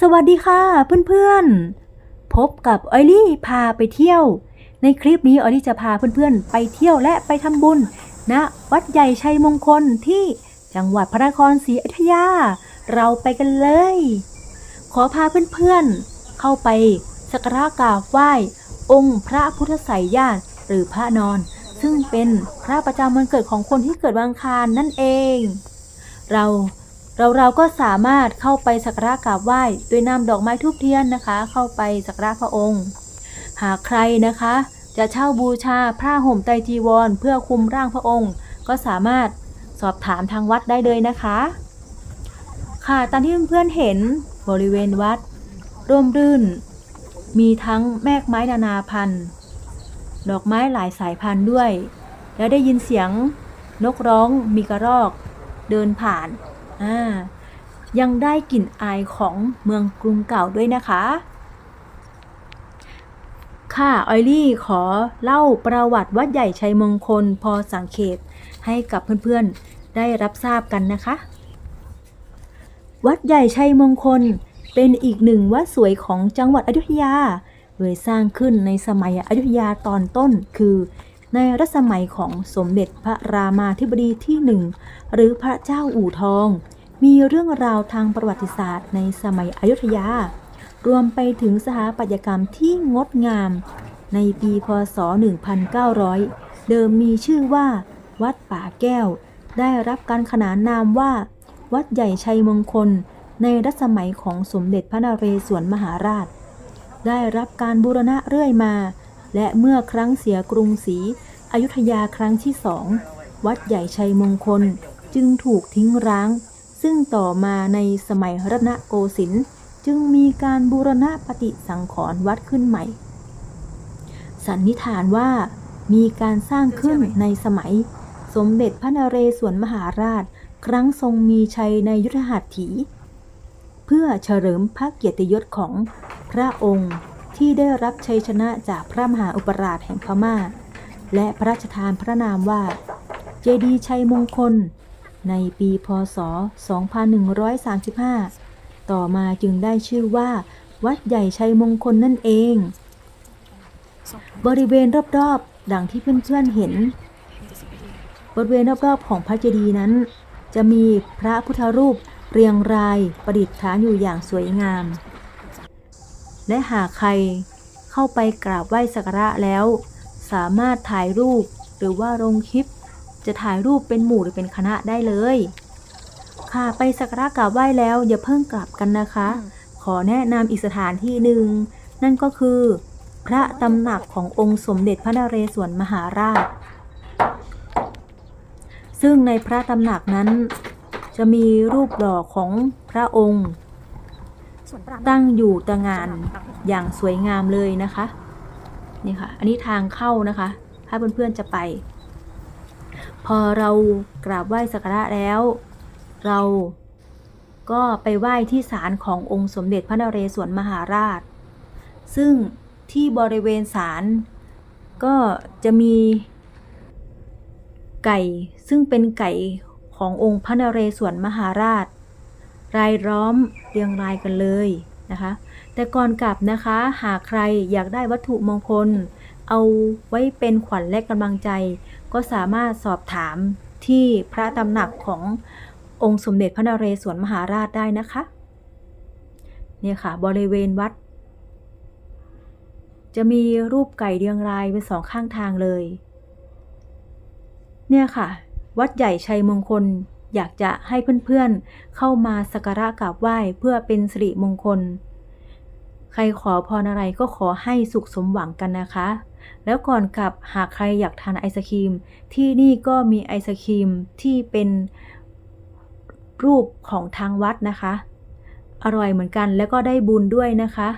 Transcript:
สวัสดีค่ะเพื่อนๆ พบกับออยลี่พาไปเที่ยว ในคลิปนี้ออยลี่จะพาเพื่อนๆ ไปเที่ยวและไปทำบุญณวัดใหญ่ชัยมงคลที่จังหวัดพระนครศรีอยุธยา เราไปกันเลย ขอพาเพื่อนๆ เข้าไปสักการะกราบไหว้ องค์พระพุทธไสยญาติหรือพระนอน ซึ่งเป็นพระประจำวันเกิดของคนที่เกิดวันอังคารนั่นเอง เรา เราเราก็สามารถเข้าไปสักการะกราบไหว้ด้วยนำดอกไม้ทูบเทียนนะคะ เข้าไปสักการะพระองค์ หากใครนะคะ จะเช่าบูชาผ้าห่มไตรจีวร เพื่อคุมร่างพระองค์ ก็สามารถสอบถามทางวัดได้เลยนะคะ ค่ะตามที่เพื่อนๆเห็นบริเวณวัด ร่มรื่น มีทั้งแมกไม้นานาพันธุ์ ดอกไม้หลายสายพันธุ์ด้วย แล้วได้ยินเสียงนกร้องมีกระรอก เดินผ่าน อ่ายังได้กลิ่นอายของเมืองกรุงเก่าด้วยนะคะ ค่ะ ออยลี่ขอเล่าประวัติวัดใหญ่ชัยมงคลพอสังเขปให้กับเพื่อนๆได้รับทราบกันนะคะ วัดใหญ่ชัยมงคลเป็นอีกหนึ่งวัดสวยของจังหวัดอยุธยา โดยสร้างขึ้นในสมัยอยุธยาตอนต้นคือ ในรัชสมัยของสมเด็จพระรามาธิบดีที่หนึ่งหรือพระเจ้าอู่ทอง มีเรื่องราวทางประวัติศาสตร์ในสมัยอยุธยา รวมไปถึงสถาปัตยกรรมที่งดงาม ในปีพศ 1900 เดิมมีชื่อว่า วัดป่าแก้ว ได้รับการขนานนามว่า วัดใหญ่ชัยมงคล ในรัชสมัยของสมเด็จพระนเรศวรมหาราช ได้รับการบูรณะเรื่อยมา และเมื่อครั้งเสียกรุงศรีอยุธยาครั้งที่สองวัดใหญ่ชัยมงคลจึงถูกทิ้งร้าง ซึ่งต่อมาในสมัยรัตนโกสินทร์จึงมีการบูรณะปฏิสังขรณ์วัดขึ้นใหม่ สันนิษฐานว่ามีการสร้างขึ้นในสมัย สมเด็จพระนเรศวรมหาราช ครั้งทรงมีชัยในยุทธหัตถี เพื่อเฉลิมพระเกียรติยศของพระองค์ ที่ได้รับชัยชนะจากพระมหาอุปราชแห่งพม่า และพระราชทานพระนามว่า เจดีย์ชัยมงคล ในปีพศ 2135 ต่อมาจึงได้ชื่อว่า วัดใหญ่ชัยมงคลนั่นเอง บริเวณรอบๆดังที่เพื่อนๆเห็น บริเวณรอบๆของพระเจดีย์นั้น จะมีพระพุทธรูปเรียงรายประดิษฐานอยู่อย่างสวยงาม และหากใครเข้าไปกราบไหว้สักการะแล้ว สามารถถ่ายรูปหรือว่าลงคลิป จะถ่ายรูปเป็นหมู่หรือเป็นคณะได้เลย ค่ะไปสักการะกราบไหว้แล้วอย่าเพิ่งกลับกันนะคะ ขอแนะนำอีกสถานที่หนึ่ง นั่นก็คือ พระตำหนักขององค์สมเด็จพระนเรศวรมหาราช ซึ่งในพระตำหนักนั้นจะมีรูปหล่อของพระองค์ ตั้งอยู่ตระงานอย่างสวยงามเลยนะคะนี่ค่ะ อันนี้ทางเข้านะคะ ถ้าเพื่อนๆจะไป พอเรากราบไหว้สักการะแล้ว เราก็ไปไหว้ที่ศาลขององค์สมเด็จพระนเรศวรมหาราช ซึ่งที่บริเวณศาลก็จะมีไก่ซึ่งเป็นไก่ขององค์พระนเรศวรมหาราช รายล้อมเรียงรายกันเลยนะคะ แต่ก่อนกลับนะคะ หากใครอยากได้วัตถุมงคล เอาไว้เป็นขวัญและกำลังใจ ก็สามารถสอบถามที่พระตำหนักขององค์สมเด็จพระนเรศวรมหาราชได้นะคะ เนี่ยค่ะบริเวณวัด จะมีรูปไก่เรียงรายเป็นสองข้างทางเลย เนี่ยค่ะ วัดใหญ่ชัยมงคล อยากจะให้เพื่อนๆ เข้ามาสักการะกราบไหว้เพื่อเป็นสิริมงคล ใครขอพรอะไรก็ขอให้สุขสมหวังกันนะคะ แล้วก่อนกลับหากใครอยากทานไอศครีม ที่นี่ก็มีไอศครีมที่เป็นรูปของทางวัดนะคะ อร่อยเหมือนกันแล้วก็ได้บุญด้วยนะคะ